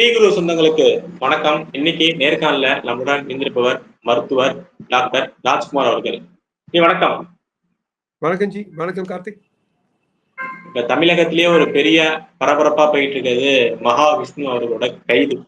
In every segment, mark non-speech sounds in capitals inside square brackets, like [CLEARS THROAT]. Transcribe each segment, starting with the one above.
Tea குரு சொந்தங்களுக்கு வணக்கம். இன்னைக்கு நேர்காணல நம்முடன் இருந்திருப்பவர் மருத்துவர் டாக்டர் ராஜ்குமார் அவர்கள். நீ வணக்கம். வணக்கம் ஜி. வணக்கம் கார்த்திக். இப்ப தமிழகத்திலேயே ஒரு பெரிய பரபரப்பா போயிட்டு இருக்கிறது மகாவிஷ்ணு அவர்களோட கைது.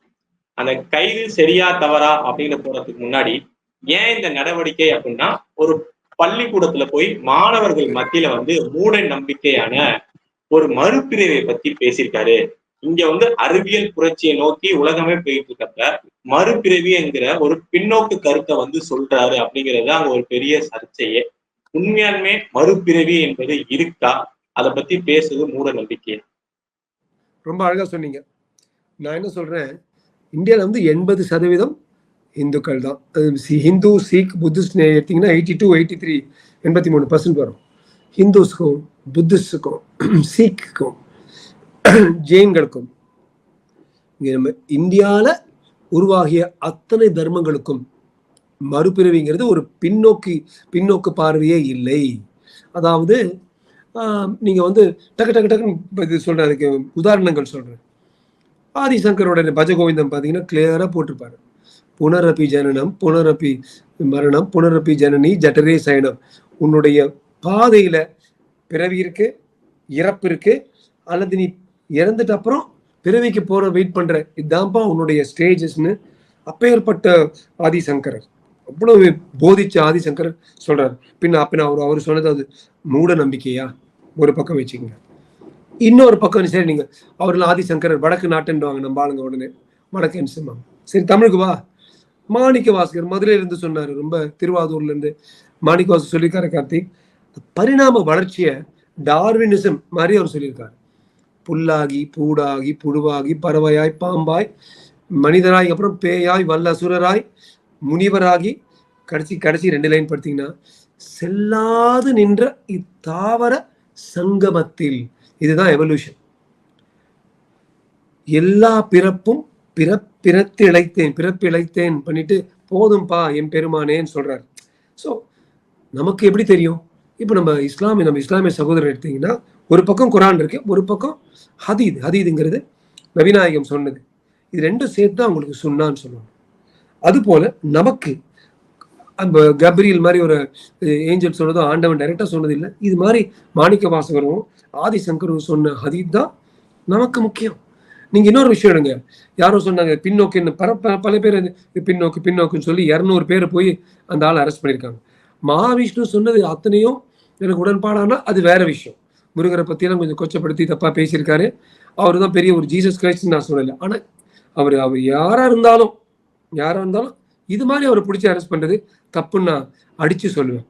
அந்த கைது சரியா தவறா அப்படின்னு போறதுக்கு முன்னாடி ஏன் இந்த நடவடிக்கை அப்படின்னா ஒரு பள்ளிக்கூடத்துல போய் மாணவர்கள் மத்தியில வந்து மூட நம்பிக்கையான ஒரு மறுபிரிவை பத்தி பேசியிருக்காரு. இங்க வந்து அறிவியல் புரட்சியை நோக்கி உலகமே போயிட்டு இருக்கப்ப மறுபிறவி என்கிற ஒரு பின்னோக்கு கருத்தை வந்து சொல்றாரு அப்படிங்கிறது அங்க ஒரு பெரிய சர்ச்சையே. உண்மையாலுமே மறுபிறவி என்பது இருக்கா? அதை பத்தி பேசுறது மூட நம்பிக்கை. ரொம்ப அழகா சொன்னீங்க. நான் என்ன சொல்றேன்? இந்தியாவில் வந்து எண்பது சதவீதம் இந்துக்கள் தான். ஹிந்து சீக் புத்திஸ்ட் எடுத்தீங்கன்னா எயிட்டி டூ எயிட்டி த்ரீ எண்பத்தி மூணு பர்சன்ட் வரும். ஹிந்துஸ்க்கும் புத்திஸ்டுக்கும் சீக்குக்கும் [CLEARS THROAT] ஜெயின்களுக்கும் இங்கே நம்ம இந்தியாவில் உருவாகிய அத்தனை தர்மங்களுக்கும் மறுபிறவிங்கிறது ஒரு பின்னோக்கி பின்னோக்கு பார்வையே இல்லை. அதாவது நீங்கள் வந்து டக்கு டக்கு டக்குன்னு இது சொல்கிறேன் அதுக்கு உதாரணங்கள் சொல்கிறேன் ஆதிசங்கரோட பஜகோவிந்தம் பார்த்தீங்கன்னா கிளியராக போட்டிருப்பாரு. புனரப்பி ஜனனம் புனரப்பி மரணம் புனரப்பி ஜனனி ஜட்டரே சயனம். உன்னுடைய பாதையில் பிறவி இருக்கு இறப்பு இருக்கு அல்லது நீ இறந்துட்ட அப்புறம் பிறவிக்கு போற வெயிட் பண்ற இதுதான்ப்பா உன்னுடைய ஸ்டேஜஸ்னு அப்பேற்பட்ட ஆதிசங்கரர். அவ்வளவு போதிச்ச ஆதிசங்கரர் சொல்றாரு. பின்ன அப்ப அவர் அவர் சொன்னது அது மூட நம்பிக்கையா? ஒரு பக்கம் வச்சுக்கோங்க. இன்னொரு பக்கம் சரி நீங்க அவர்கள் ஆதிசங்கரர் வடக்கு நாட்டுன்றவாங்க நம்ம ஆளுங்க உடனே. வடக்கு சொல்லுவாங்க சரி தமிழுக்கு வா. மாணிக்க வாசகர் மதுரையில இருந்து ரொம்ப திருவாதூர்ல இருந்து. மாணிக்க வாசகர் சொல்லியிருக்காரு கார்த்திக். பரிணாம வளர்ச்சியை டார்வினிசம் மாதிரி அவர் சொல்லியிருக்காரு. புல்லாகி பூடாகி புழுவாகி பறவையாய் பாம்பாய் மனிதராய் அப்புறம் பேயாய் வல்லசுரராய் முனிவராகி கடைசி கடைசி ரெண்டு லைன் படுத்தீங்கன்னா செல்லாது நின்ற இத்தாவர சங்கமத்தில். இதுதான் எவல்யூஷன் எல்லா பிறப்பும் பிறப்பிறத்து இழைத்தேன் பிறப்பு இழைத்தேன் பண்ணிட்டு போதும்பா என் பெருமானேன்னு சொல்றாரு. ஸோ நமக்கு எப்படி தெரியும்? இப்போ நம்ம இஸ்லாமிய நம்ம இஸ்லாமிய சகோதரர் எடுத்தீங்கன்னா ஒரு பக்கம் குரான் இருக்கு ஒரு பக்கம் ஹதீது. ஹதீதுங்கிறது நவிநாயகம் சொன்னது. இது ரெண்டும் சேர்த்து தான் அவங்களுக்கு சொன்னான்னு சொல்லுவாங்க அது போல நமக்கு அந்த கப்ரியல் மாதிரி ஒரு ஏஞ்சல் சொன்னதும் ஆண்டவன் டைரக்டா சொன்னது இல்லை. இது மாதிரி மாணிக்க வாசகரும் ஆதிசங்கரும் சொன்ன ஹதீத் தான் நமக்கு முக்கியம். நீங்க இன்னொரு விஷயம் எடுங்க. யாரும் சொன்னாங்க பின்னோக்கு பல பல பேர் பின்னோக்கு பின்னோக்குன்னு சொல்லி இரநூறு பேர் போய் அந்த ஆளை அரெஸ்ட் பண்ணியிருக்காங்க. மகாவிஷ்ணு சொன்னது அத்தனையும் எனக்கு உடன்பாடானா? அது வேற விஷயம். முருகரை பற்றியெல்லாம் கொஞ்சம் கொச்சப்படுத்தி தப்பாக பேசியிருக்காரு. அவர் தான் பெரிய ஒரு ஜீசஸ் கிரைஸ்ட்னு நான் சொல்லலை. ஆனால் அவர் அவர் யாராக இருந்தாலும் யாராக இருந்தாலும் இது மாதிரி அவரை பிடிச்சி அரெஸ்ட் பண்ணுறது தப்புன்னு நான் அடித்து சொல்லுவேன்.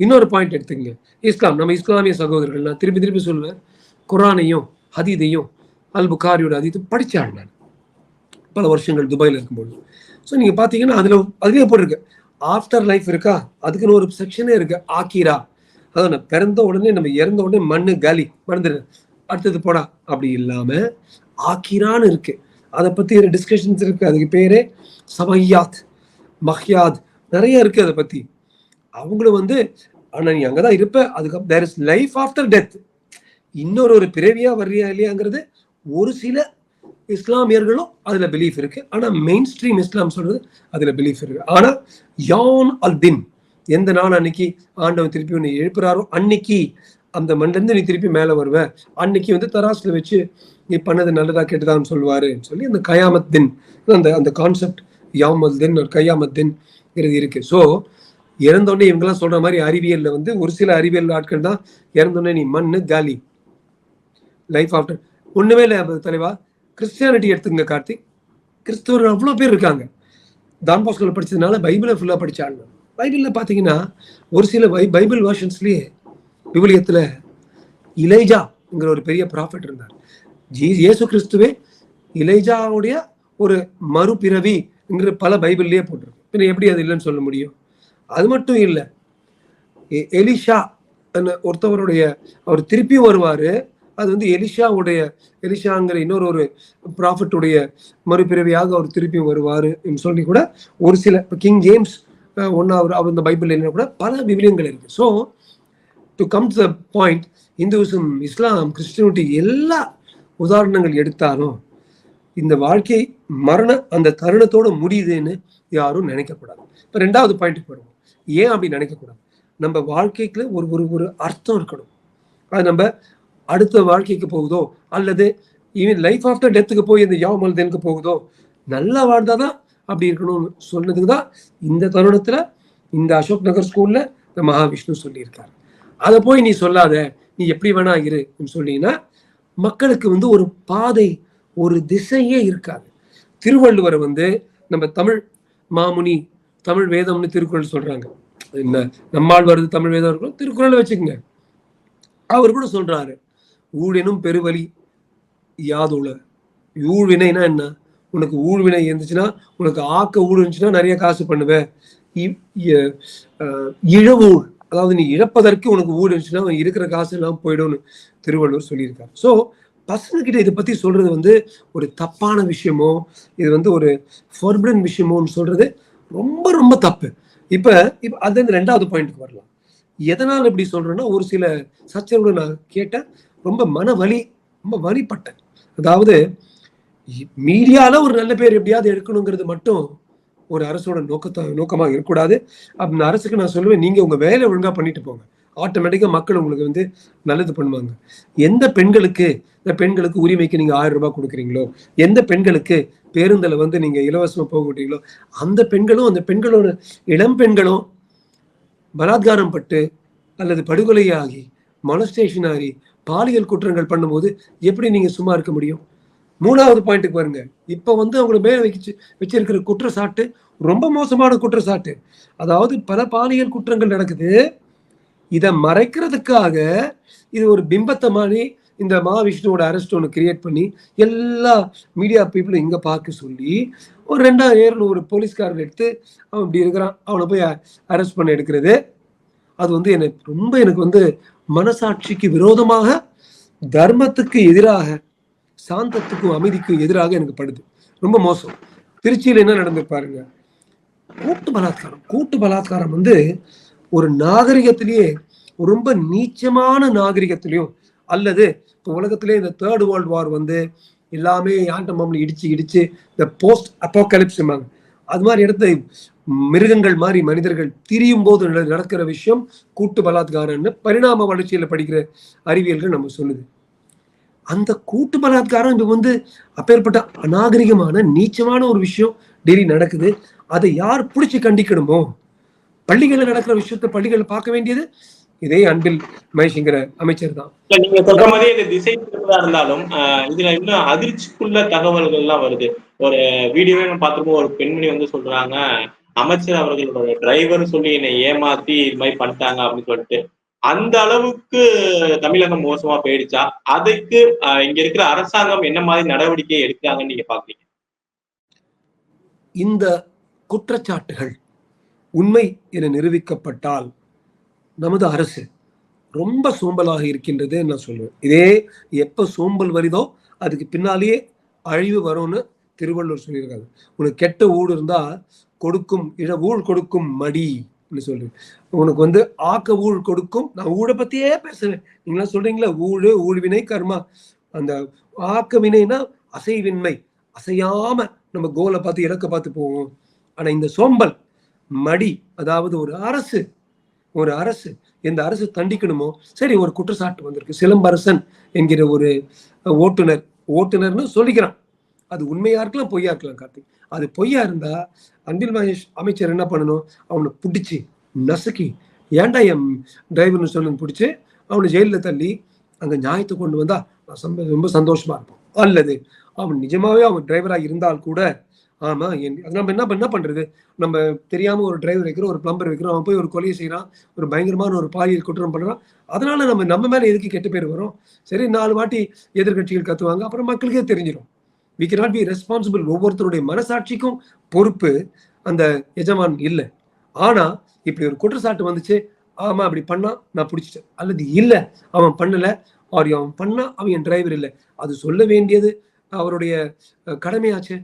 இன்னொரு பாயிண்ட் எடுத்துக்கங்க. இஸ்லாம் நம்ம இஸ்லாமிய சகோதரர்கள் நான் திருப்பி திருப்பி சொல்லுவேன். குரானையும் ஹதீதையும் அல் புகாரியோட அதீத்து படித்தாள் நான். பல வருஷங்கள் துபாயில் இருக்கும்போது. ஸோ நீங்கள் பார்த்தீங்கன்னா அதில் அதுலேயே போட்டிருக்கு. ஆஃப்டர் லைஃப் இருக்கா? அதுக்குன்னு ஒரு செக்ஷனே இருக்கு. ஆக்கிரா அதான் பிறந்த உடனே நம்ம இறந்த உடனே மண்ணு காலி மறந்துடு அடுத்தது போடா. அப்படி இல்லாம ஆக்கிரான்னு இருக்கு. அதை பத்தி டிஸ்கஷன்ஸ் இருக்கு. அதுக்கு பேரே சமையாத் மஹ்யாத். நிறைய இருக்கு அதை பத்தி. அவங்களும் வந்து ஆனா நீ அங்கதான் இருப்ப. அதுக்கு there is life after death இன்னொரு ஒரு பிறவியா வர்றியா இல்லையாங்கிறது ஒரு சில இஸ்லாமியர்களும் அதுல பிலீஃப் இருக்கு. ஆனா மெயின் ஸ்ட்ரீம் இஸ்லாம் சொல்றது அதுல பிலீஃப் இருக்கு. ஆனா யான் அல் தின் எந்த நாள் அன்னைக்கு ஆண்டவன் திருப்பி உன்னை எழுப்புறாரோ அன்னைக்கு அந்த மண்ணிலிருந்து நீ திருப்பி மேலே வருவ. அன்னைக்கு வந்து தராசில் வச்சு நீ பண்ணது நல்லதா கெட்டதான்னு சொல்லுவாரு சொல்லி அந்த கயாமத் தின் அந்த அந்த கான்செப்ட் யாமல் தின் ஒரு கயாமத் தின் இருக்கு. ஸோ இறந்தோடனே இவங்கெல்லாம் சொல்ற மாதிரி அறிவியல்ல வந்து ஒரு சில அறிவியல் ஆட்கள் தான் இறந்தோடனே நீ மண்ணு காலி லைஃப் ஆஃப்டர் ஒண்ணுமே இல்லை தலைவா கிறிஸ்டியானிட்டி எடுத்துங்க கார்த்திக். கிறிஸ்தவர்கள் அவ்வளோ பேர் இருக்காங்க. தான் பாஸ்கோல படிச்சதுனால பைபிளை ஃபுல்லாக படிச்சாங்க பைபிளில் பார்த்தீங்கன்னா ஒரு சில பை பைபிள் வேர்ஷன்ஸ்லேயே விவிலியத்தில் இலைஜாங்கிற ஒரு பெரிய ப்ராஃபிட் இருந்தார். ஜி இயேசு கிறிஸ்துவே இலைஜாவுடைய ஒரு மறுபிறவிங்கிற பல பைபிள்லேயே போட்டிருக்கு. பின்ன எப்படி அது இல்லைன்னு சொல்ல முடியும்? அது மட்டும் இல்லை. எலிஷா ஒருத்தவருடைய அவர் திருப்பியும் வருவார். அது வந்து எலிஷாவுடைய எலிஷாங்கிற இன்னொரு ஒரு ப்ராஃபிட்டுடைய மறுபிறவியாக அவர் திருப்பியும் வருவார் சொல்லி கூட ஒரு சில இப்போ கிங் ஜேம்ஸ் ஒன்னா அவர் இந்த பைபிள் என்ன கூட பல விவிலியங்கள் இருக்கு. So to come to the point Hinduism Islam Christianity எல்லா உதாரணங்கள் எடுத்தாலும் இந்த வாழ்க்கை மரண அந்த தருணத்தோடு முடியுதுன்னு யாரும் நினைக்கக்கூடாது. இப்போ ரெண்டாவது பாயிண்ட்டுக்கு வருவோம். ஏன் அப்படி நினைக்கக்கூடாது? நம்ம வாழ்க்கைக்குள்ள ஒரு ஒரு ஒரு அர்த்தம் இருக்கணும். அது நம்ம அடுத்த வாழ்க்கைக்கு போகுதோ அல்லது ஈவன் லைஃப் ஆஃப்டர் டெத்துக்கு போய் இந்த யாவ் தெனுக்கு போகுதோ நல்லா வாழ்ந்தாதான் அப்படி இருக்கணும்னு சொன்னதுக்கு தான் இந்த தருணத்துல இந்த அசோக் நகர் ஸ்கூல்ல இந்த மகாவிஷ்ணு சொல்லியிருக்காரு. அதை போய் நீ சொல்லாத நீ எப்படி வேணா இருன்னு சொன்னீங்கன்னா மக்களுக்கு வந்து ஒரு பாதை ஒரு திசையே இருக்காது. திருவள்ளுவர் வந்து நம்ம தமிழ் மாமுனி தமிழ் வேதம்னு திருக்குறள் சொல்றாங்க. என்ன நம்மால் வருது தமிழ் வேதம் இருக்கும் திருக்குறளை வச்சுக்கோங்க. அவர் கூட சொல்றாரு ஊழெனும் பெருவழி யாதுல ஊழ்வினைனா என்ன? உனக்கு ஊழ்வினை இருந்துச்சுன்னா உனக்கு ஆக்க ஊழ் இருந்துச்சுன்னா நிறைய காசு பண்ணுவேன். இ- இ- இழவூழ். அதாவது நீ இழப்பதற்கு உனக்கு ஊழ் இருந்துச்சுன்னா அவன் இருக்கிற காசு எல்லாம் போயிடும்னு திருவள்ளுவர் சொல்லியிருக்காரு. ஸோ பசங்க கிட்ட இதை பத்தி சொல்றது வந்து ஒரு தப்பான விஷயமோ இது வந்து ஒரு ஃபர்பன் விஷயமோன்னு சொல்றது ரொம்ப ரொம்ப தப்பு. இப்ப இப்ப அது இந்த ரெண்டாவது பாயிண்ட்டுக்கு வரலாம். எதனால் இப்படி சொல்றேன்னா ஒரு சில சச்சரவுடன் நான் கேட்டேன். ரொம்ப மன வலி ரொம்ப வலிப்பட்டேன். அதாவது மீடியால ஒரு நல்ல பேர் எப்படியாவது எடுக்கணுங்கிறது மட்டும் ஒரு அரசோட நோக்கத்தை நோக்கமாக இருக்கக்கூடாது. அந்த அரசுக்கு நான் சொல்லுவேன் நீங்க உங்க வேலை ஒழுங்கா பண்ணிட்டு போங்க. ஆட்டோமேட்டிக்காக மக்கள் உங்களுக்கு வந்து நல்லது பண்ணுவாங்க. எந்த பெண்களுக்கு இந்த பெண்களுக்கு உரிமைக்கு நீங்கள் ஆயிரம் ரூபாய் கொடுக்குறீங்களோ எந்த பெண்களுக்கு பேருந்தில் வந்து நீங்கள் இலவசமாக போக விட்டீங்களோ அந்த பெண்களும் அந்த பெண்களோட இளம் பெண்களும் பலாத்காரம் பட்டு அல்லது படுகொலையாகி மொலஸ்டேஷன் ஆகி பாலியல் குற்றங்கள் பண்ணும்போது எப்படி நீங்கள் சும்மா இருக்க முடியும்? மூணாவது பாயிண்ட்டுக்கு பாருங்க. இப்போ வந்து அவங்கள மேல வச்சு வச்சிருக்கிற குற்றச்சாட்டு ரொம்ப மோசமான குற்றச்சாட்டு. அதாவது பல பாலியல் குற்றங்கள் நடக்குது. இதை மறைக்கிறதுக்காக இது ஒரு பிம்பத்தை மாதிரி இந்த மகாவிஷ்ணுவோட அரெஸ்ட் ஒன்று கிரியேட் பண்ணி எல்லா மீடியா பீப்புளும் இங்கே பார்க்க சொல்லி ஒரு ரெண்டாயிரம் ஏழுநூறு போலீஸ்காரர் எடுத்து அவன் இப்படி இருக்கிறான் அவனை போய் அரெஸ்ட் பண்ண எடுக்கிறது. அது வந்து எனக்கு ரொம்ப எனக்கு வந்து மனசாட்சிக்கு விரோதமாக தர்மத்துக்கு எதிராக சாந்தத்துக்கும் அமைதிக்கும் எதிராக எனக்கு படுது. ரொம்ப மோசம். திருச்சியில் என்ன நடந்து பாருங்க. கூட்டு பலாத்காரம் கூட்டு பலாத்காரம் வந்து ஒரு நாகரிகத்திலேயே ரொம்ப நீச்சமான நாகரிகத்திலையும் அல்லது இப்போ உலகத்திலே இந்த தேர்ட் வேர்ல்டு வார் வந்து எல்லாமே ஆண்டம் பாம்பில் இடிச்சு இடிச்சு இந்த போஸ்ட் அப்போக்கலிப்ஸ்மாங்க அது மாதிரி இடத்த மிருகங்கள் மாதிரி மனிதர்கள் திரியும் போது நடக்கிற விஷயம் கூட்டு பலாத்காரம்னு பரிணாம வளர்ச்சியில் படிக்கிற அறிவியல்கள் நம்ம சொல்லுது. அந்த கூட்டு பலாத்காரம் இப்போ வந்து அப்பேற்பட்ட அநாகரிகமான நீச்சமான ஒரு விஷயம் டெய்லி நடக்குது. அதை யார் பிடிச்சி கண்டிக்கணுமோ? பள்ளிகளில் நடக்கிற விஷயத்தை பள்ளிகளில் பார்க்க வேண்டியது இதே அன்பில் மகேஷ்ங்கிற அமைச்சர் தான். நீங்க சொல்ற மாதிரி இந்த திசை திருப்பதா இருந்தாலும் ஆஹ் இதுல இன்னும் அதிர்ச்சிக்குள்ள தகவல்கள் எல்லாம் வருது. ஒரு வீடியோவே நம்ம பார்த்துருப்போம் ஒரு பெண்மணி வந்து சொல்றாங்க அமைச்சர் அவர்களோட டிரைவர் சொல்லி என்னை ஏமாத்தி இது மாதிரி பண்ணிட்டாங்க அப்படின்னு சொல்லிட்டு. அந்த அளவுக்கு தமிழகம் மோசமா போயிடுச்சா? அதுக்கு இங்க இருக்கிற அரசாங்கம் என்ன மாதிரி நடவடிக்கை எடுக்கிறாங்கன்னு நீங்க பாக்குறீங்க? இந்த குற்றச்சாட்டுகள் உண்மை என நிரூபிக்கப்பட்டால் நமது அரசு ரொம்ப சோம்பலாக இருக்கின்றது நான் சொல்லுவேன் இதே எப்ப சோம்பல் வருதோ அதுக்கு பின்னாலேயே அழிவு வரும்னு திருவள்ளுவர் சொல்லியிருக்காங்க உனக்கு கெட்ட ஊடு இருந்தா கொடுக்கும் இழ ஊழ் கொடுக்கும் மடி. அப்படின்னு சொல்லி உனக்கு வந்து ஆக்க ஊழ் கொடுக்கும். நான் ஊழை பத்தியே பேசுறேன். நீங்களா சொல்றீங்களா ஊழு ஊழ்வினை கர்மா. அந்த ஆக்க வினைனா அசைவின்மை. அசையாம நம்ம கோலை பார்த்து இலக்க பார்த்து போவோம். ஆனா இந்த சோம்பல் மடி அதாவது ஒரு அரசு ஒரு அரசு எந்த அரசு தண்டிக்கணுமோ சரி ஒரு குற்றச்சாட்டு வந்திருக்கு. சிலம்பரசன் என்கிற ஒரு ஓட்டுநர் ஓட்டுநர்னு சொல்லிக்கிறான். அது உண்மையா இருக்கலாம் பொய்யா இருக்கலாம் கார்த்திக். அது பொய்யா இருந்தா அன்பில் மகேஷ் அமைச்சர் என்ன பண்ணணும்? அவனை பிடிச்சி நசுக்கி ஏன்டா என் டிரைவர்னு சொல்லு பிடிச்சி அவனை ஜெயிலில் தள்ளி அங்கே நியாயத்தை கொண்டு வந்தா நான் ரொம்ப சந்தோஷமா இருப்போம். அல்லது அவன் நிஜமாவே அவன் டிரைவராக இருந்தால் கூட ஆமா என் அது நம்ம என்ன பண்ண- என்ன பண்றது? நம்ம தெரியாம ஒரு டிரைவர் வைக்கிறோம் ஒரு பிளம்பர் வைக்கிறோம் அவன் போய் ஒரு கொலையை செய்யறான் ஒரு பயங்கரமான ஒரு பாலியல் குற்றம் பண்றான் அதனால நம்ம நம்ம மேல எதுக்கு கெட்ட பேர் வரும்? சரி நாலு வாட்டி எதிர்க்கட்சிகள் கத்துவாங்க அப்புறம் மக்களுக்கே தெரிஞ்சிடும் வி நாட் பி ரெஸ்பான்சிபிள் ஒவ்வொருத்தருடைய மனசாட்சிக்கும் பொறுப்பு அந்த எஜமான் இல்லை. ஆனா இப்படி ஒரு குற்றச்சாட்டு வந்துச்சு ஆமா அப்படி பண்ணா நான் பிடிச்சிட்டேன். அல்லது இல்லை அவன் பண்ணல ஆர் அவன் பண்ணா அவன் என் டிரைவர் இல்லை. அது சொல்ல வேண்டியது அவருடைய கடமையாச்சு.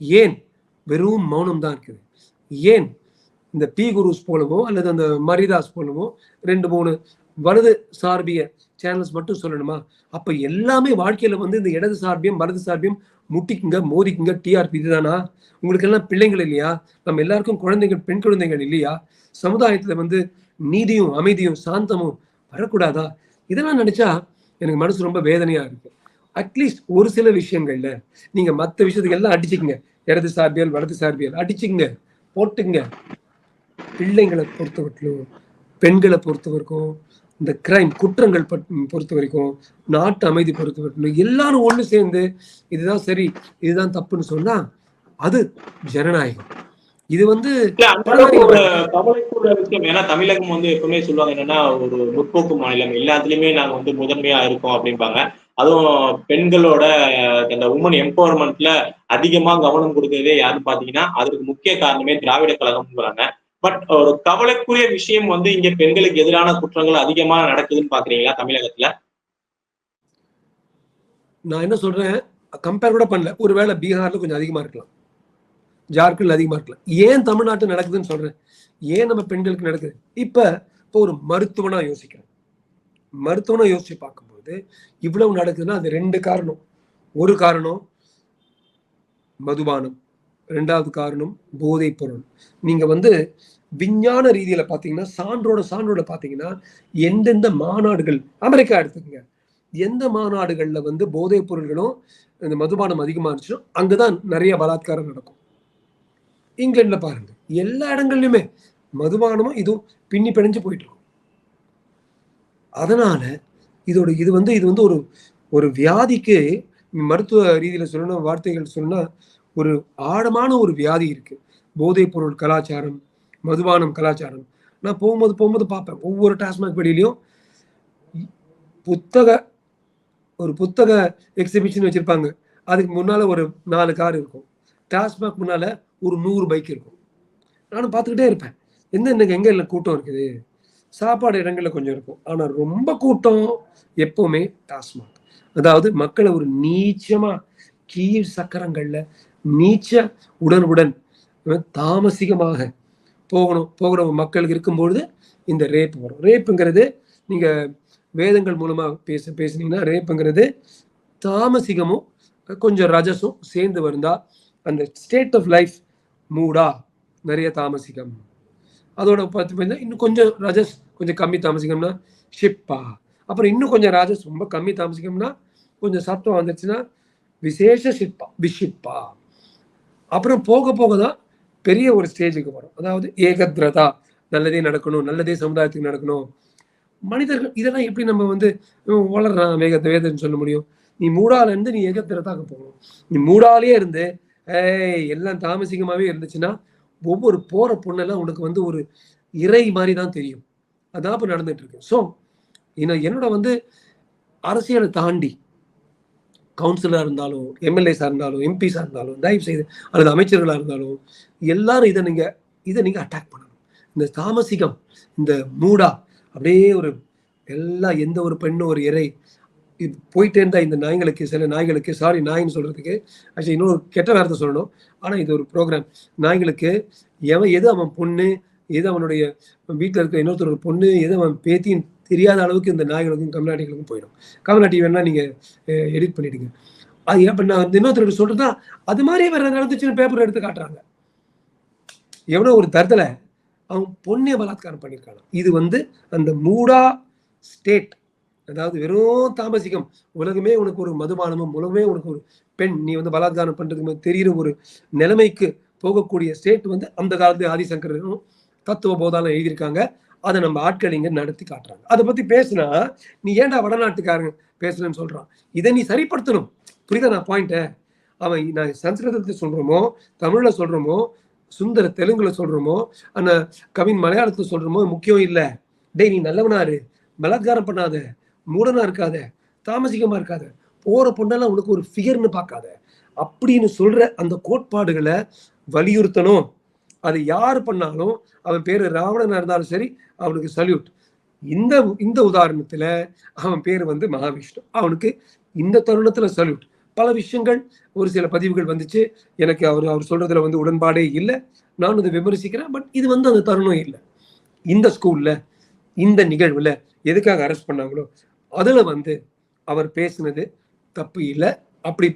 ஏன்? வெறும் மௌனம் தான் இருக்குது. ஏன்? இந்த பி குருஸ் போலவோ அல்லது அந்த மரிதாஸ் போலவோ ரெண்டு மூணு வலது சார்பிய சேனல்ஸ் மட்டும் சொல்லணுமா? அப்ப எல்லாமே வாழ்க்கையில வந்து இந்த இடது சார்பியம் வலது சார்பியம் முட்டிக்குங்க மோதிக்குங்க டிஆர்பி இதுதானா? உங்களுக்கு எல்லாம் பிள்ளைங்கள் இல்லையா? நம்ம எல்லாருக்கும் குழந்தைகள் பெண் குழந்தைகள் இல்லையா? சமுதாயத்துல வந்து நீதியும் அமைதியும் சாந்தமும் வரக்கூடாதா? இதெல்லாம் நினைச்சா எனக்கு மனசு ரொம்ப வேதனையா இருக்கு அட்லீஸ்ட் ஒரு சில விஷயங்கள்ல நீங்க மற்ற விஷயத்துக்கு எல்லாம் அடிச்சுக்கங்க. இடது சார்பியல் வலது சார்பியல் அடிச்சுக்கங்க போட்டுங்க பிள்ளைங்களை பொறுத்தவரைக்கும் பெண்களை பொறுத்தவரைக்கும் இந்த கிரைம் குற்றங்கள் பொறுத்த வரைக்கும் நாட்டு அமைதி பொறுத்த வரைக்கும் எல்லாரும் ஒண்ணு சேர்ந்து இதுதான் சரி இதுதான் தப்புன்னு சொன்னா அது ஜனநாயகம். இது வந்து கவலைக்குள்ள விஷயம் ஏன்னா தமிழகம் வந்து எப்பவுமே சொல்லுவாங்க என்னன்னா ஒரு முற்போக்கு மாநிலம் எல்லாத்துலயுமே நாங்க வந்து முதன்மையா இருக்கோம் அப்படிம்பாங்க. அதுவும் பெண்களோட அந்த உமன் எம்பவர்மெண்ட்ல அதிகமா கவனம் கொடுக்கறதே யாருன்னு பாத்தீங்கன்னா அதுக்கு முக்கிய காரணமே திராவிட கழகம்ங்கிறாங்க. பட் ஒரு கவலைக்குரிய விஷயம் வந்து இங்க பெண்களுக்கு எதிரான குற்றங்கள் அதிகமா நடக்குதுன்னு பாக்குறீங்களா தமிழகத்துல? நான் என்ன சொல்றேன்? கம்பேர் கூட பண்ணல. ஒருவேளை பீகார்ல கொஞ்சம் அதிகமா இருக்கலாம். ஜார்க்கண்ட்ல அதிகமா இருக்கலாம். ஏன் தமிழ்நாட்டு நடக்குதுன்னு சொல்றேன்? ஏன் நம்ம பெண்களுக்கு நடக்குது? இப்ப இப்போ ஒரு மருத்துவனா யோசிக்கிறேன். மருத்துவனா யோசிச்சு பார்க்கும்போது இவ்வளவு நடக்குதுன்னா அது ரெண்டு காரணம். ஒரு காரணம் மதுபானம். ரெண்டாவது காரணம் போதைப் பொருள் நீங்க வந்து விஞ்ஞான ரீதியில பாத்தீங்கன்னா சான்றோட சான்றோட பாத்தீங்கன்னா எந்தெந்த மாநாடுகள் அமெரிக்கா எடுத்துக்கங்க. எந்த மாநாடுகள்ல வந்து போதைப் பொருள்களும் இந்த மதுபானம் அதிகமா இருந்துச்சோ அங்கதான் நிறைய பலாத்காரம் நடக்கும். இங்கிலாந்துல பாருங்க. எல்லா இடங்கள்லயுமே மதுபானமும் இதுவும் பின்னி பிணைஞ்சு போயிட்டு இருக்கும். அதனால இதோட இது வந்து இது வந்து ஒரு ஒரு வியாதிக்கு மருத்துவ ரீதியில சொல்லணும் வார்த்தைகள் சொன்னா ஒரு ஆழமான ஒரு வியாதி இருக்கு. போதைப் பொருள் கலாச்சாரம் மதுபானம் கலாச்சாரம். நான் போகும்போது போகும்போது பார்ப்பேன். ஒவ்வொரு டாஸ்மாக் வெளியிலையும் புத்தக ஒரு புத்தக எக்ஸிபிஷன் வச்சிருப்பாங்க. அதுக்கு முன்னால ஒரு நாலு கார் இருக்கும். டாஸ்மாக் முன்னால ஒரு நூறு பைக் இருக்கும். நானும் பார்த்துக்கிட்டே இருப்பேன். எந்த இன்னைக்கு எங்க இல்லை கூட்டம் இருக்குது? சாப்பாடு இடங்கள்ல கொஞ்சம் இருக்கும். ஆனா ரொம்ப கூட்டம் எப்பவுமே டாஸ்மாக் அதாவது மக்களை ஒரு நீச்சமா கீழ் சக்கரங்கள்ல நீச்ச உடனுடன் தாமசிகமாக போகணும் போகிற மக்களுக்கு இருக்கும்பொழுது இந்த ரேப் வரும். ரேப்புங்கிறது நீங்கள் வேதங்கள் மூலமாக பேச பேசுனீங்கன்னா ரேப்புங்கிறது தாமசிகமும் கொஞ்சம் ரஜஸும் சேர்ந்து வந்தால் அந்த ஸ்டேட் ஆஃப் லைஃப் மூடா நிறைய தாமசிகம். அதோட பார்த்து பார்த்தீங்கன்னா இன்னும் கொஞ்சம் ரஜஸ் கொஞ்சம் கம்மி தாமசிக்கம்னா ஷிப்பா. அப்புறம் இன்னும் கொஞ்சம் ராஜஸ் ரொம்ப கம்மி தாமசிக்கம்னா கொஞ்சம் சத்தம் வந்துச்சுன்னா விசேஷ ஷிப்பா விஷிப்பா. அப்புறம் போக போக தான் பெரிய ஒரு ஸ்டேஜுக்கு வரும். அதாவது ஏகத்ரதா நல்லதே நடக்கணும் நல்லதே சமுதாயத்துக்கு நடக்கணும். மனிதர்கள் இதெல்லாம் எப்படி நம்ம வந்து வளர்றான் வேக வேதன்னு சொல்ல முடியும்? நீ மூடால இருந்து நீ ஏகத்திரத்தாக்க போகணும். நீ மூடாலே இருந்து ஏய் எல்லாம் தாமசிகமாகவே இருந்துச்சுன்னா ஒவ்வொரு போற பொண்ணெல்லாம் உனக்கு வந்து ஒரு இறை மாதிரி தான் தெரியும். அதான் இப்போ நடந்துட்டு இருக்கு. ஸோ என்னோட வந்து அரசியலை தாண்டி கவுன்சிலராக இருந்தாலும் எம்எல்ஏஸாக இருந்தாலும் எம்பிஸாக இருந்தாலும் தயவு செய்து அல்லது அமைச்சர்களாக இருந்தாலும் எல்லாரும் இதை நீங்கள் இதை நீங்கள் அட்டாக் பண்ணணும். இந்த தாமசிகம் இந்த மூடா அப்படியே ஒரு எல்லா எந்த ஒரு பெண்ணும் ஒரு இறை இது போயிட்டே இருந்தால் இந்த நாய்களுக்கு சில நாய்களுக்கு சாரி நாயின்னு சொல்கிறதுக்கு ஆக்சுவலி இன்னொரு கெட்ட வார்த்தை சொல்லணும். ஆனால் இது ஒரு ப்ரோக்ராம் நாய்களுக்கு எவன் எது அவன் பொண்ணு எது அவனுடைய வீட்டில் இருக்கிற இன்னொருத்தர் ஒரு பொண்ணு எது அவன் பேத்தின்னு தெரியாத அளவுக்கு இந்த நாய்களுக்கும் கம்நாட்டிகளுக்கும் போயிடும். கம்நாட்டி வேணா நீங்க எடிட் பண்ணிடுங்க. அது ஏன் பண்ண அந்த இன்னொருத்தர் சொல்றதா அது மாதிரி வேற நடந்துச்சுன்னு பேப்பர் எடுத்து காட்டுறாங்க. எவ்வளோ ஒரு தரத்துல அவன் பொண்ணே பலாத்காரம் பண்ணியிருக்காங்க இது வந்து அந்த மூடா ஸ்டேட் அதாவது வெறும் தாமசிக்கம் உலகமே உனக்கு ஒரு மதுபானமும் உலகமே உனக்கு ஒரு பெண். நீ வந்து பலாத்காரம் பண்றதுக்கு தெரிகிற ஒரு நிலைமைக்கு போகக்கூடிய ஸ்டேட் வந்து அந்த காலத்து ஆதிசங்கரும் தத்துவ போதாலும் எழுதியிருக்காங்க. அதை நம்ம ஆட்கள் இங்கே நடத்தி காட்டுறாங்க. அதை பற்றி பேசுனா நீ ஏன்டா வடநாட்டுக்காரங்க பேசுறேன்னு சொல்கிறான் இதை நீ சரிப்படுத்தணும். புரியுதா நான் பாயிண்ட்டை அவன் நான் சன்ஸ்கிருதத்தை சொல்கிறோமோ தமிழில் சொல்கிறோமோ சுந்தர தெலுங்குல சொல்கிறோமோ அந்த கவின் மலையாளத்தில் சொல்கிறோமோ முக்கியம் இல்லை. டேய் நீ நல்லவனாரு பலாத்காரம் பண்ணாத. மூடனா இருக்காத. தாமசிகமாக இருக்காத. போகிற பொண்ணெல்லாம் உனக்கு ஒரு ஃபிகர்னு பார்க்காத. அப்படின்னு சொல்கிற அந்த கோட்பாடுகளை வலியுறுத்தணும். அது யார் பண்ணாலும் அவன் பேர் ராவணனாக இருந்தாலும் சரி அவனுக்கு சல்யூட் இந்த இந்த உதாரணத்துல அவன் பேர் வந்து மகாவிஷ்ணு. அவனுக்கு இந்த தருணத்துல சல்யூட் பல விஷயங்கள் ஒரு சில பதிவுகள் வந்துச்சு. எனக்கு அவர் அவர் சொல்றதுல வந்து உடன்பாடே இல்லை. நான் அதை விமர்சிக்கிறேன் பட் இது வந்து அந்த தருணம் இல்லை. இந்த ஸ்கூல்ல இந்த நிகழ்வுல எதுக்காக அரெஸ்ட் பண்ணாங்களோ அதுல வந்து அவர் பேசினது தப்பு இல்லை. அப்படி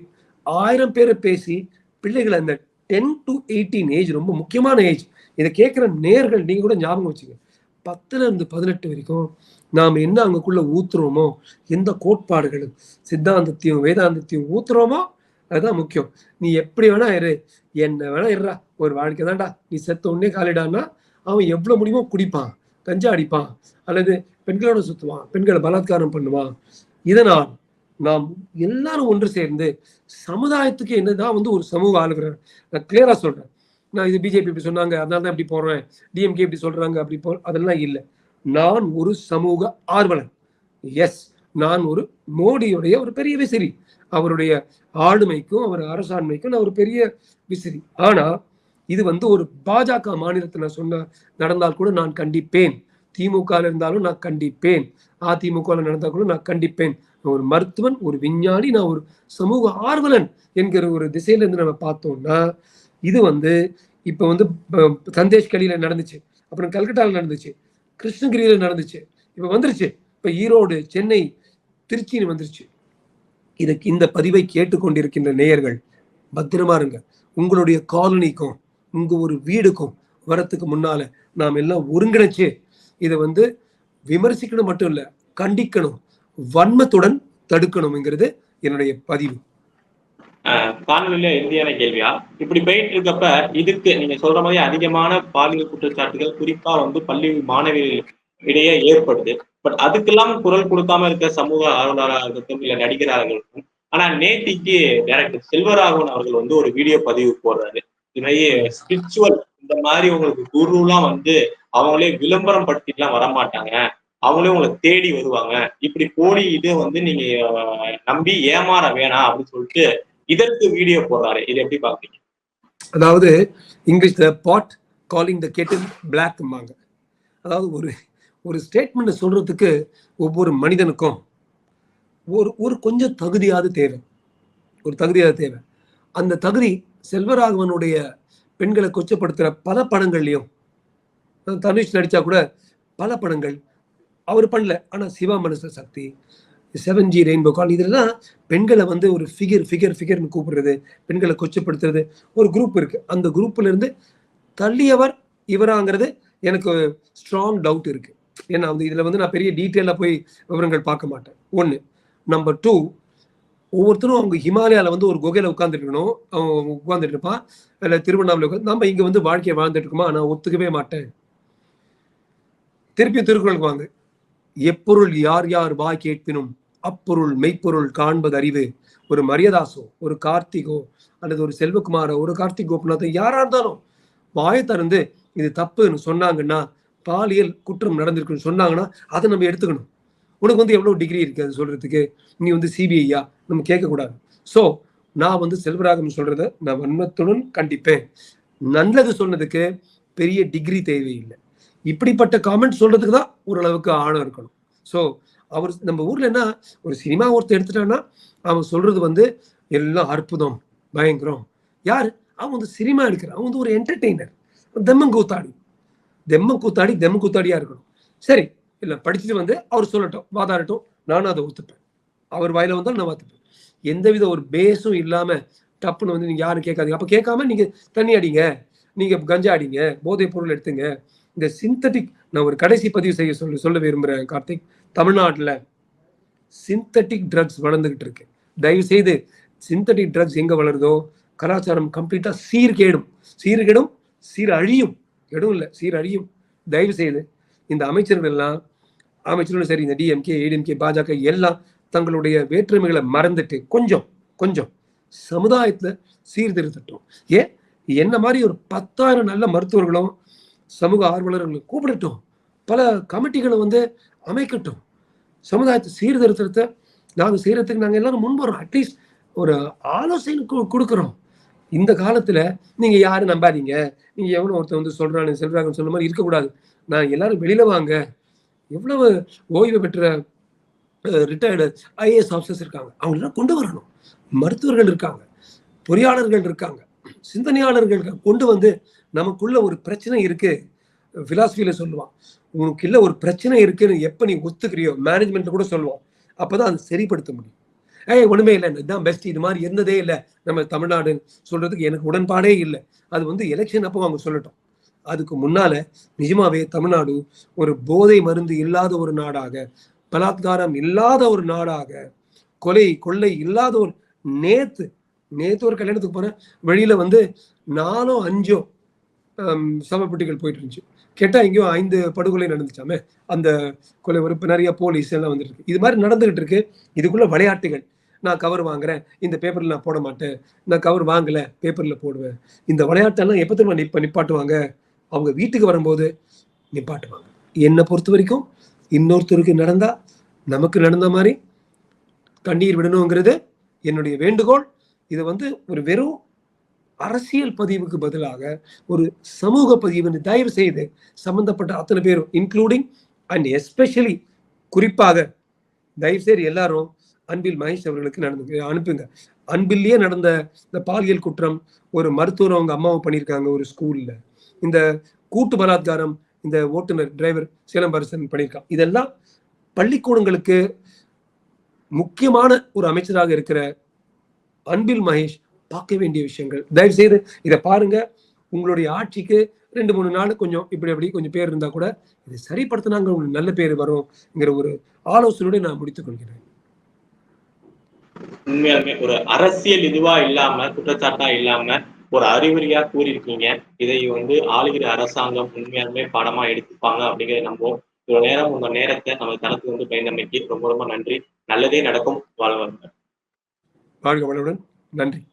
ஆயிரம் பேரை பேசி பிள்ளைகளை அந்த டென் டு எயிட்டீன் ஏஜ் ரொம்ப முக்கியமான ஏஜ் இதை கேட்குற நேர்கள் நீங்க கூட ஞாபகம் வச்சுங்க பத்துல இருந்து பதினெட்டு வரைக்கும் நாம் என்ன அங்கக்குள்ள ஊத்துறோமோ எந்த கோட்பாடுகளும் சித்தாந்தத்தையும் வேதாந்தத்தையும் ஊத்துறோமோ அதுதான் முக்கியம். நீ எப்படி வேணா இரு என்ன வேணா இருறா ஒரு வாழ்க்கை தான்டா. நீ செத்த உடனே காலிடான்னா அவன் எவ்வளவு முடியுமோ குடிப்பான் கஞ்சா அடிப்பான் அல்லது பெண்களோட சுத்துவான் பெண்களை பலாத்காரம் பண்ணுவான். இதனால் நாம் எல்லாரும் ஒன்று சேர்ந்து சமுதாயத்துக்கு என்னதான் வந்து ஒரு சமூக ஆளுகிறார். நான் கிளியரா சொல்றேன். நான் இது பிஜேபி இப்படி சொன்னாங்க அதனால தான் இப்படி போறேன். டிஎம்கே இப்படி சொல்றாங்க அப்படி போ அதெல்லாம் இல்லை. நான் ஒரு சமூக ஆர்வலன் எஸ் நான் ஒரு மோடியுடைய ஒரு பெரிய விசிறி. அவருடைய ஆளுமைக்கும் அவர் அரசாண்மைக்கும் நான் ஒரு பெரிய விசிறி. ஆனா இது வந்து ஒரு பாஜக மாநிலத்தில் நான் சொன்ன நடந்தால் கூட நான் கண்டிப்பேன். திமுக இருந்தாலும் நான் கண்டிப்பேன். அதிமுக நடந்தால் கூட நான் கண்டிப்பேன். நான் ஒரு மருத்துவன் ஒரு விஞ்ஞானி நான் ஒரு சமூக ஆர்வலன் என்கிற ஒரு திசையில இருந்து நம்ம பார்த்தோம்னா இது வந்து இப்போ வந்து சந்தேஷ் கலியில் நடந்துச்சு அப்புறம் கல்கட்டாவில் நடந்துச்சு கிருஷ்ணகிரியில் நடந்துச்சு இப்போ வந்துருச்சு இப்போ ஈரோடு சென்னை திருச்சின்னு வந்துருச்சு. இதுக்கு இந்த பதிவை கேட்டுக்கொண்டிருக்கின்ற நேயர்கள் பத்திரமா இருங்க. உங்களுடைய காலனிக்கும் உங்கள் ஒரு வீடுக்கும் வரத்துக்கு முன்னால நாம் எல்லாம் ஒருங்கிணைச்சு இதை வந்து விமர்சிக்கணும் மட்டும் இல்லை கண்டிக்கணும் வன்மத்துடன் தடுக்கணுங்கிறது என்னுடைய பதிவு. காணொலியில இந்தியான கேள்வியா? இப்படி போயிட்டு இருக்கப்ப இதுக்கு நீங்க சொல்ற மாதிரி அதிகமான பாலியல் குற்றச்சாட்டுகள் குறிப்பா வந்து பள்ளி மாணவிகள் இடையே ஏற்படுது. பட் அதுக்கெல்லாம் குரல் கொடுக்காம இருக்க சமூக ஆர்வலராக இருக்கட்டும் இல்ல நடிகராக ஆனா நேத்திக்கு டைரக்டர் செல்வராகவன் அவர்கள் வந்து ஒரு வீடியோ பதிவு போடுறாரு. இது மாதிரி ஸ்பிரிச்சுவல் இந்த மாதிரி உங்களுக்கு குருலாம் வந்து அவங்களே விளம்பரம் படுத்திட்டுலாம் வரமாட்டாங்க. அவங்களே உங்களை தேடி வருவாங்க. இப்படி போலி இது வந்து நீங்க நம்பி ஏமாற வேணாம் அப்படின்னு சொல்லிட்டு இதற்கு வீடியோ போடுறாரு. இது எப்படி பாக்குறீங்க அதாவது இங்கிலீஷ்ல பாட் காலிங் த கெட்டில் பிளாக்ம்பாங்க அதாவது ஒரு ஒரு ஸ்டேட்மெண்ட் சொல்றதுக்கு ஒவ்வொரு மனிதனுக்கும் ஒரு ஒரு கொஞ்சம் தகுதியாவது தேவை. ஒரு தகுதியாவது தேவை. அந்த தகுதி செல்வராகவனுடைய பெண்களை கொச்சப்படுத்துற பல படங்கள்லையும் தனுஷ் நடிச்சா கூட பல படங்கள் அவர் பண்ணல. ஆனா Siva Manasa Shakti seven G rainbow கால். இதெல்லாம் பெண்களை வந்து ஒரு ஃபிகர் ஃபிகர் ஃபிகர்னு கூப்பிடுறது பெண்களை கொச்சப்படுத்துறது ஒரு குரூப் இருக்கு. அந்த குரூப்ல இருந்து தள்ளியவர் இவராங்கிறது எனக்கு ஸ்ட்ராங் டவுட் இருக்கு. ஏன்னா வந்து இதுல வந்து நான் பெரிய டீட்டெயிலாக போய் விவரங்கள் பார்க்க மாட்டேன். ஒன்று நம்பர் டூ ஒவ்வொருத்தரும் அவங்க ஹிமாலயால வந்து ஒரு குகையில உட்காந்துருக்கணும் இருக்கணும் அவன் உட்கார்ந்துட்டு இருப்பான் இல்லை திருவண்ணாமலை உட்காந்து நம்ம இங்க வந்து வாழ்க்கையை வாழ்ந்துட்டு இருக்கோமா நான் ஒத்துக்கவே மாட்டேன். திருப்பி திருக்குறளுக்கு வாங்க. எப்பொருள் யார் யார் வாய் கேட்பினும்? அப்பொருள் மெய்ப்பொருள் காண்பது அறிவு. ஒரு மரியதாசோ ஒரு கார்த்திகோ அல்லது ஒரு செல்வகுமாரோ ஒரு கார்த்திக் கோபிநாதோ யாரா இருந்தாலும் வாயை திறந்து இது தப்புன்னு சொன்னாங்கன்னா பாலியல் குற்றம் நடந்திருக்குன்னு சொன்னாங்கன்னா அதை நம்ம எடுத்துக்கணும். உனக்கு வந்து எவ்வளவு டிகிரி இருக்கு அது சொல்றதுக்கு? நீ வந்து சிபிஐயா நம்ம கேட்கக்கூடாது. ஸோ நான் வந்து செல்வராகம் சொல்றத நான் வன்மத்துடன் கண்டிப்பேன். நல்லது சொன்னதுக்கு பெரிய டிகிரி தேவையில்லை. இப்படிப்பட்ட காமெண்ட் சொல்றதுக்கு தான் ஓரளவுக்கு ஆழம் இருக்கணும். ஸோ அவர் நம்ம ஊர்ல என்ன ஒரு சினிமா ஒருத்தர் எடுத்துட்டான்னா அவன் சொல்றது வந்து எல்லாம் அற்புதம் பயங்கரம். யார்? அவன் வந்து சினிமா எடுக்கிறான் அவன் வந்து ஒரு என்டர்டெய்னர் தெம்மம் கூத்தாடி. தெம்மம் கூத்தாடி தெம்ம கூத்தாடியா இருக்கணும். சரி இல்லை படிச்சுட்டு வந்து அவர் சொல்லட்டும் வாதாடட்டும் நானும் அதை ஒத்துப்பேன். அவர் வாயில வந்தாலும் நான் வாத்துப்பேன். எந்தவித ஒரு பேஸும் இல்லாம டப்புன்னு வந்து நீங்க யாரும் கேட்காதீங்க. அப்ப கேட்காம நீங்க தண்ணி அடிங்க நீங்க கஞ்சா அடிங்க போதைப் பொருள் எடுத்துங்க இந்த சிந்தட்டிக் நான் ஒரு கடைசி பதிவு செய்ய சொல்ல சொல்ல விரும்புகிறேன் கார்த்திக். தமிழ்நாட்டில் சிந்தட்டிக் ட்ரக்ஸ் வளர்ந்துகிட்டு இருக்கு. தயவு செய்து சிந்தட்டிக் ட்ரக்ஸ் எங்கே வளருதோ கலாச்சாரம் கம்ப்ளீட்டாக சீர்கேடும். சீர்கேடும் சீர் அழியும் கெடும் இல்லை சீர் அழியும் தயவு செய்து இந்த அமைச்சர்கள் எல்லாம் அமைச்சர்களும் சரி இந்த டிஎம்கே ஏடிஎம்கே பாஜக எல்லாம் தங்களுடைய வேற்றுமைகளை மறந்துட்டு கொஞ்சம் கொஞ்சம் சமுதாயத்தில் சீர்திருத்தட்டும். ஏன்? என்ன மாதிரி ஒரு பத்தாயிரம் நல்ல மருத்துவர்களும் சமூக ஆர்வலர்களை கூப்பிடட்டும். பல கமிட்டிகளை வந்து அமைக்கட்டும். சமுதாயத்தை சீர்திருத்தத்தை நாங்கள் செய்கிறதுக்கு நாங்கள் எல்லாரும் முன்வரோம் அட்லீஸ்ட் ஒரு ஆலோசனை கொடுக்குறோம். இந்த காலத்தில் நீங்கள் யாரும் நம்பாதீங்க. நீங்கள் எவ்வளோ ஒருத்தர் வந்து சொல்கிறான்னு செல்றாங்கன்னு சொன்ன மாதிரி இருக்கக்கூடாது. நான் எல்லாரும் வெளியில் வாங்க. எவ்வளவு ஓய்வு பெற்ற ரிட்டையர்டு ஐஏஎஸ் ஆஃபீஸர்ஸ் இருக்காங்க. அவங்களெல்லாம் கொண்டு வரணும். மருத்துவர்கள் இருக்காங்க. பொறியாளர்கள் இருக்காங்க. சிந்தனையாளர்கள் கொண்டு வந்து நமக்குள்ள ஒரு பிரச்சனை இருக்கு. பிலாசபியில சொல்லுவான். உனக்கு இல்லை ஒரு பிரச்சனை இருக்குன்னு எப்போ நீ ஒத்துக்கிறியோ? மேனேஜ்மெண்ட்ல கூட சொல்லுவான். அப்போ தான் அதை சரிப்படுத்த முடியும். ஏய் ஒண்ணுமே இல்லை. இதுதான் பெஸ்ட் இது மாதிரி இருந்ததே இல்லை. நம்ம தமிழ்நாடு சொல்றதுக்கு எனக்கு உடன்பாடே இல்லை. அது வந்து எலெக்ஷன் அப்போ அவங்க சொல்லட்டும். அதுக்கு முன்னால நிஜமாவே தமிழ்நாடு ஒரு போதை மருந்து இல்லாத ஒரு நாடாக பலாத்காரம் இல்லாத ஒரு நாடாக கொலை கொள்ளை இல்லாத ஒரு நேத்து நேற்று ஒரு கல்யாணத்துக்கு போனேன் வெளியில வந்து நாலோ அஞ்சோ சமப்பட்டிகள் போயிட்டு இருந்துச்சு கேட்டா எங்கேயோ ஐந்து படுகொலை நடந்துச்சாமே? அந்த கொலை ஒரு நிறைய போலீஸ் எல்லாம் வந்துட்டு இருக்கு இது மாதிரி நடந்துகிட்டு இருக்கு. இதுக்குள்ள விளையாட்டுகள். நான் கவர் வாங்குறேன். இந்த பேப்பரில் நான் போட மாட்டேன். நான் கவர் வாங்கல. பேப்பரில் போடுவேன். இந்த விளையாட்டெல்லாம் எப்போ திரும்ப நிப்ப நிப்பாட்டுவாங்க? அவங்க வீட்டுக்கு வரும்போது நிப்பாட்டுவாங்க. என்னை பொறுத்த வரைக்கும் இன்னொருத்தருக்கு நடந்தா நமக்கு நடந்த மாதிரி கண்ணீர் விடணுங்கிறது என்னுடைய வேண்டுகோள். இது வந்து ஒரு வெறும் அரசியல் பதிவுக்கு பதிலாக ஒரு சமூக பதிவுன்னு தயவு செய்து சம்பந்தப்பட்ட அத்தனை பேரும் இன்க்ளூடிங் அண்ட் எஸ்பெஷலி குறிப்பாக தயவு செய்து எல்லாரும் அன்பில் மகேஷ் அவர்களுக்கு நடந்து அனுப்புங்க. அன்பிலேயே நடந்த இந்த பாலியல் குற்றம் ஒரு மருத்துவர் அவங்க அம்மாவை பண்ணியிருக்காங்க ஒரு ஸ்கூல்ல. இந்த கூட்டு பலாத்காரம் இந்த ஓட்டுநர் டிரைவர் சிலம்பரசன் பண்ணியிருக்கான். இதெல்லாம் பள்ளிக்கூடங்களுக்கு முக்கியமான ஒரு அமைச்சராக இருக்கிற அன்பில் மகேஷ் பார்க்க வேண்டிய விஷயங்கள். தயவு செய்து இதை பாருங்க. உங்களுடைய ஆட்சிக்கு ரெண்டு மூணு நாள் கொஞ்சம் இப்படி அப்படி கொஞ்சம் பேர் இருந்தா கூட இதை சரிப்படுத்தினாங்க உங்களுக்கு நல்ல பேர் வரும்ங்கிற ஒரு ஆலோசனையோட நான் முடித்துக் கொள்கிறேன். உண்மையாலுமே ஒரு அரசியல் இதுவா இல்லாம குற்றச்சாட்டா இல்லாம ஒரு அறிகுறியா கூறியிருக்கீங்க. இதை வந்து ஆளுகிற அரசாங்கம் உண்மையாலுமே பாடமா எடுத்துப்பாங்க அப்படிங்கிறத நம்புவோம். இவ்வளவு நேரம் உங்க நேரத்தை நம்ம தனத்துக்கு வந்து பயந்தமைக்கு ரொம்ப ரொம்ப நன்றி. நல்லதே நடக்கும் வாழ்வாங்க வாழ்க வளமுடன். நன்றி.